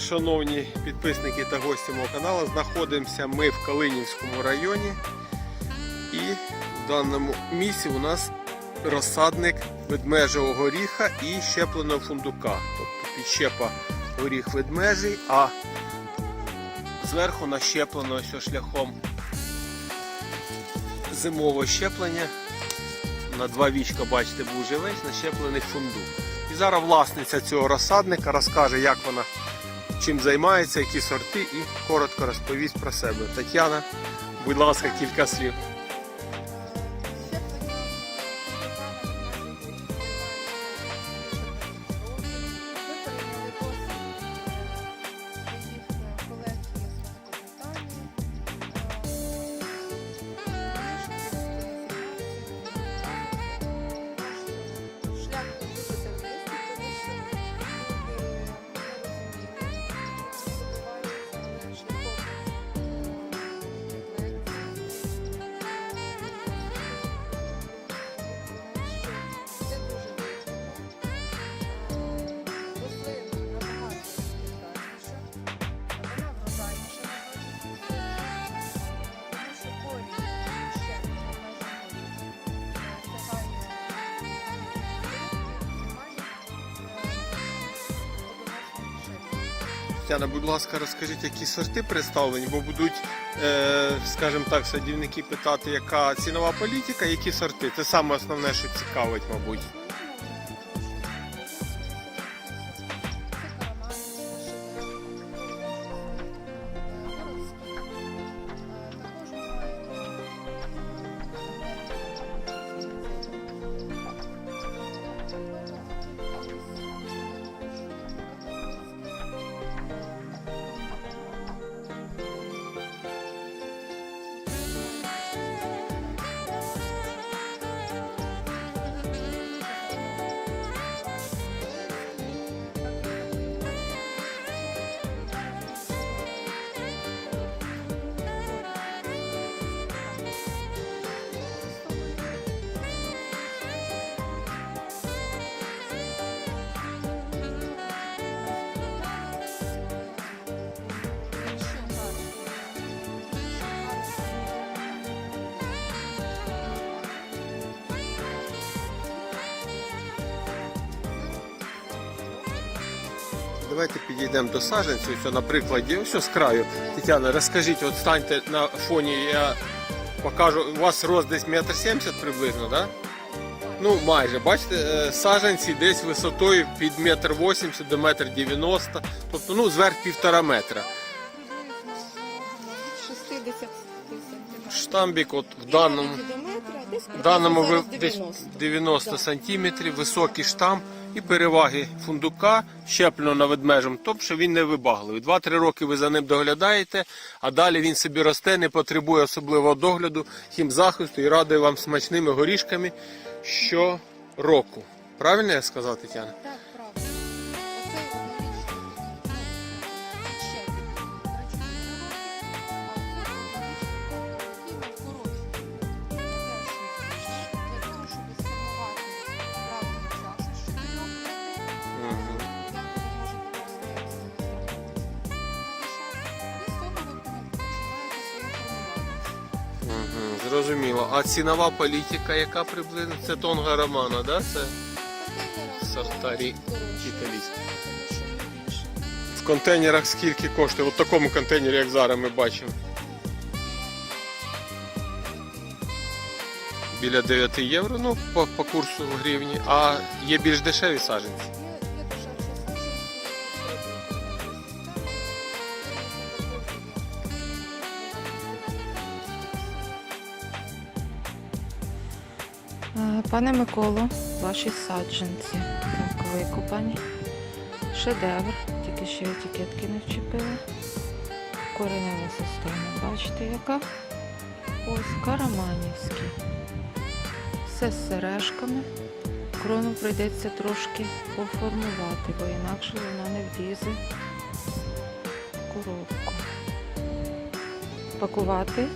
Шановні підписники та гості мого каналу. Знаходимося ми в Калинівському районі. І в даному місці у нас розсадник ведмежого горіха і щепленого фундука. Тобто підщепа горіх ведмежий, а зверху нащеплено шляхом зимового щеплення. На два вічка, бачите, був живець, нащеплений фундук. І зараз власниця цього розсадника розкаже, як вона чим займається, які сорти, і коротко розповість про себе. Тетяна, будь ласка, кілька слів. Тетяна, будь ласка, розкажіть, які сорти представлені, бо будуть, е, скажімо так, садівники питати, яка цінова політика, які сорти. Це саме основне, що цікавить, мабуть. Давайте підійдемо до саджанців. Ось на прикладі, ось з краю. Тетяна, розкажіть, от станьте на фоні, я покажу. У вас рост десь метр сімдесят приблизно. Да? Ну, майже, бачите, е, саджанці десь висотою від метр вісімдесят до метр дев'яносто, тобто ну, зверх півтора метра. Штамбік от в даному, в даному десь 90 сантиметрів, високий штамп і переваги фундука, щеплено на ведмежем, тобто що він не вибагливий. 2-3 роки ви за ним доглядаєте, а далі він собі росте, не потребує особливого догляду, хімзахисту і радує вам смачними горішками щороку. Правильно я сказав, Тетяна? Так, зрозуміло. А цінова політика, яка приблизно? Це тонга романа, да? Це Сорта рі- італійські. в контейнерах скільки коштує? От в такому контейнері, як зараз ми бачимо. Біля 9 євро, ну, по, по курсу в гривні. А є більш дешеві саджанці. Пане Миколо, ваші саджанці так викопані. Шедевр, тільки ще етикетки не вчепили. Коренева система, бачите яка? Ось караманівські. Все з сережками. Крону прийдеться трошки поформувати, бо інакше вона не влізе в коробку. Пакувати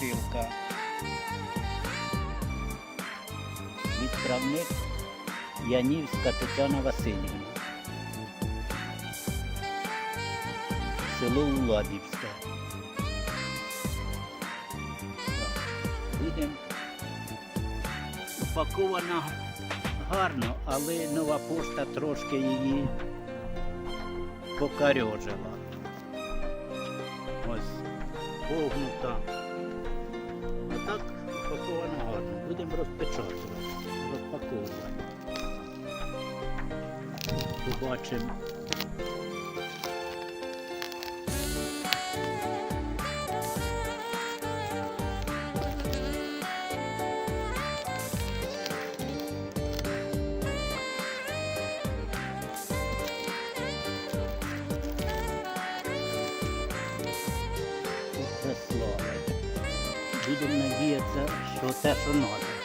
посилка травник Янівська Тетяна Васильівна. Село Уладівське. Будемо упакована гарно, але нова пошта трошки її покарьожила. Ось погнута. Розпечатувати, розпаковувати. Побачимо. Будемо надіятися, що те, що треба.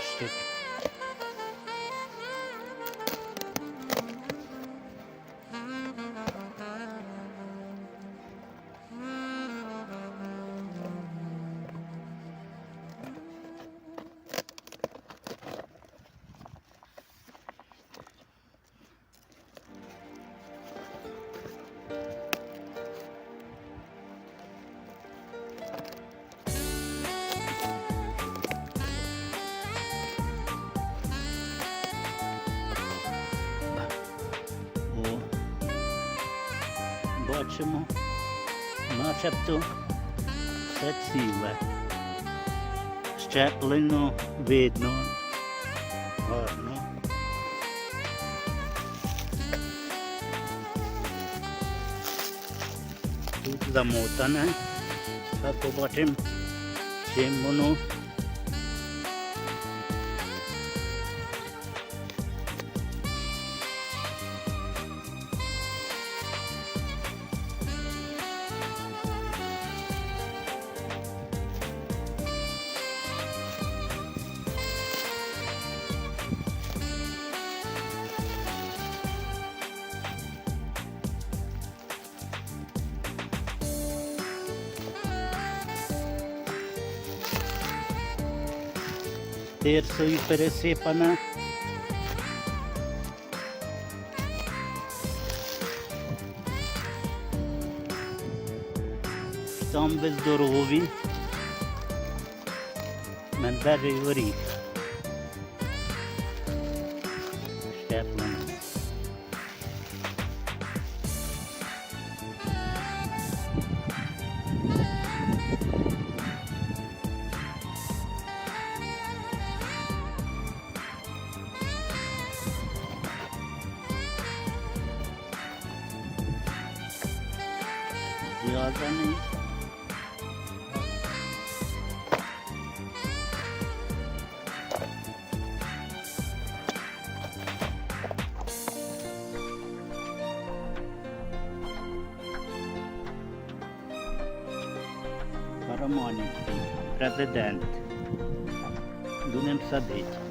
plastic. Бачимо, начебто все ціле. Щеплено видно. Гарно. Тут замотане. Так побачимо, чим воно. тирсою пересипана. Штамби здорові. Медвежий горіх. Зв'язаний. Караманівський президент. Будемо садити.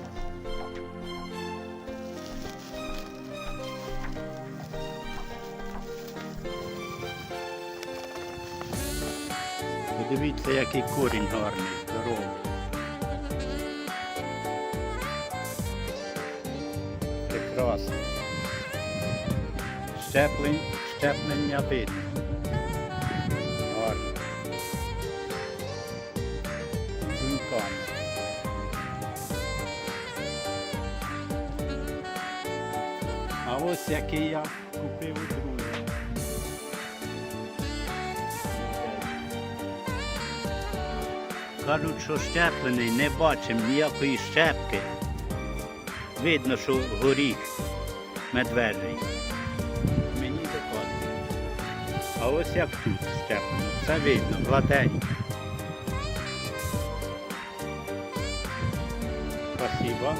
Подивіться, який корінь гарний, здоровий. Прекрасно. Щеплень, щеплення видно. А ось який я Кажуть, що щеплений, не бачимо ніякої щепки. Видно, що горіх медвежий. Мені випадає. А ось як тут щеплено. Це видно, гладенько. Спасибо.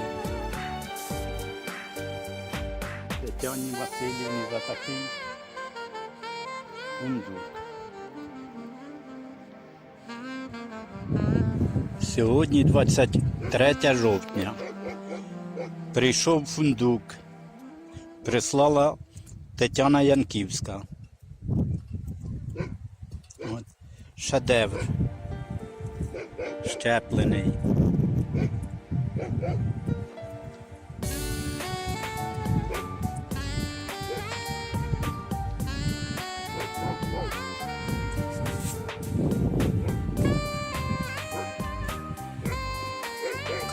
Тетяні Васильівні за такий бундук. Сьогодні 23 жовтня. Прийшов фундук. Прислала Тетяна Янківська. От. Шедевр. Щеплений.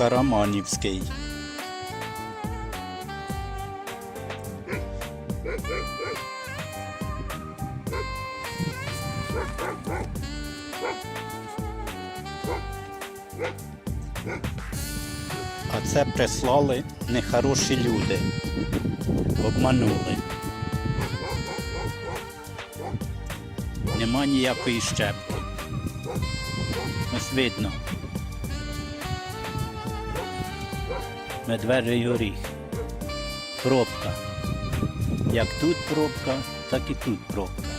Караманівський. А це прислали нехороші люди. Обманули. Нема ніякої щепки. Ось видно. Медвежий горіх. Пробка. Як тут пробка, так і тут пробка.